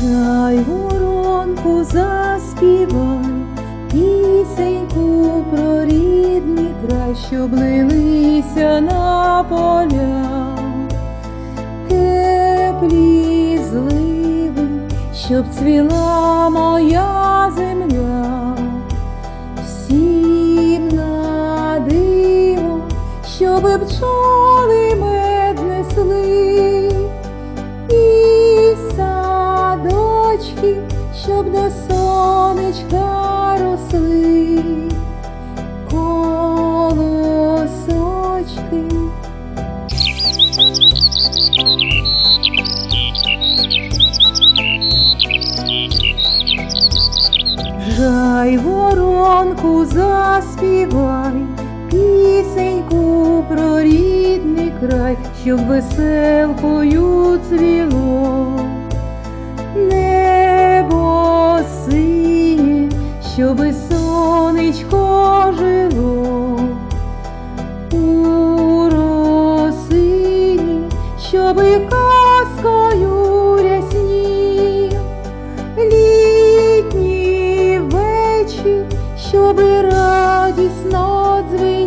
Жай воронку заспівай, пісеньку про рідний край, щоб лилися на поля, теплі зливи, щоб цвіла моя земля, пчоли мед несли. І садочки, щоб до сонечка росли, колосочки. Жай воронку заспівай, пісеньку рідний щоб веселкою цвіло. Небо синє, щоби сонечко жило. У росині, щоби казкою рясні. Літній вечір, щоби радісно дзвенів,